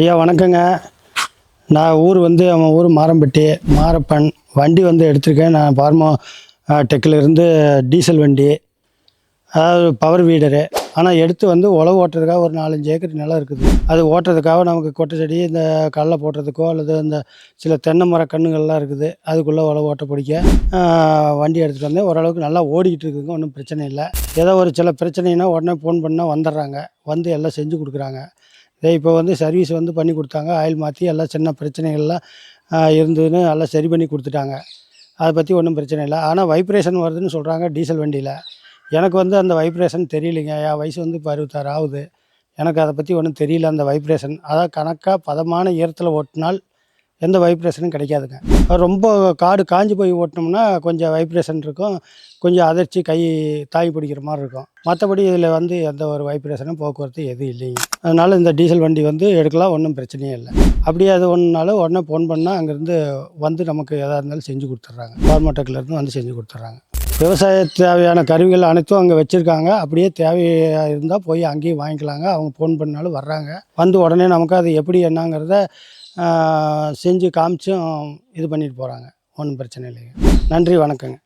ஐயா வணக்கங்க. நான் ஊர் வந்து அவன் ஊர் மாரம்பட்டி மாரப்பன். வண்டி வந்து எடுத்திருக்கேன். நான் பார்மோ டெக்கிலிருந்து டீசல் வண்டி அதாவது பவர் வீடரு. ஆனால் எடுத்து வந்து உழவு ஓட்டுறதுக்காக ஒரு நாலஞ்சு ஏக்கர் நிலம் இருக்குது. அது ஓட்டுறதுக்காக நமக்கு கொட்டை செடி இந்த கடலை போடுறதுக்கோ அல்லது இந்த சில தென்னை மர கன்றுகள்லாம் இருக்குது. அதுக்குள்ளே உழவு ஓட்ட பிடிக்க வண்டி எடுத்துகிட்டு வந்தேன். ஓரளவுக்கு நல்லா ஓடிக்கிட்டு இருக்குங்க. ஒன்றும் பிரச்சனை இல்லை. ஏதோ ஒரு சில பிரச்சனைனா உடனே ஃபோன் பண்ணால் வந்துடுறாங்க. வந்து எல்லாம் செஞ்சு கொடுக்குறாங்க. இப்போ வந்து சர்வீஸ் வந்து பண்ணி கொடுத்தாங்க. ஆயில் மாற்றி எல்லாம் சின்ன பிரச்சனைகள்லாம் இருந்ததுன்னு எல்லாம் சரி பண்ணி கொடுத்துட்டாங்க. அதை பற்றி ஒன்றும் பிரச்சனை இல்லை. ஆனால் வைப்ரேஷன் வருதுன்னு சொல்கிறாங்க டீசல் வண்டியில். எனக்கு வந்து அந்த வைப்ரேஷன் தெரியலைங்க. என் வயசு வந்து இப்போ அறுபத்தாறு ஆகுது. எனக்கு அதை பற்றி ஒன்றும் தெரியல அந்த வைப்ரேஷன் அதான் கணக்காக பதமான ஈரத்தில் ஓட்டினால் எந்த வைப்ரேஷனும் கிடைக்காதுங்க. ரொம்ப காடு காஞ்சி போய் ஓட்டினோம்னா கொஞ்சம் வைப்ரேஷன் இருக்கும். கொஞ்சம் அதிர்ச்சி கை தாய் பிடிக்கிற மாதிரி இருக்கும். மற்றபடி இதில் வந்து எந்த ஒரு வைப்ரேஷனும் போக்குவரத்து எதுவும் இல்லைங்க. அதனால் இந்த டீசல் வண்டி வந்து எடுக்கலாம் ஒன்றும் பிரச்சனையே இல்லை. அப்படியே அது ஒன்றுனாலும் உடனே ஃபோன் பண்ணால் அங்கேருந்து வந்து நமக்கு எதாக இருந்தாலும் செஞ்சு கொடுத்துட்றாங்க. ஃபார்மோட்டெக்கில் வந்து செஞ்சு கொடுத்துட்றாங்க. விவசாய தேவையான கருவிகள் அனைத்தும் அங்கே வச்சுருக்காங்க. அப்படியே தேவையாக இருந்தால் போய் அங்கேயும் வாங்கிக்கலாங்க. அவங்க ஃபோன் பண்ணாலும் வர்றாங்க. வந்து உடனே நமக்கு அது எப்படி என்னங்கிறத செஞ்சு காமிச்சும் இது பண்ணிட்டு போகிறாங்க ஒன்றும் பிரச்சனை இல்லைங்க. நன்றி வணக்கங்க.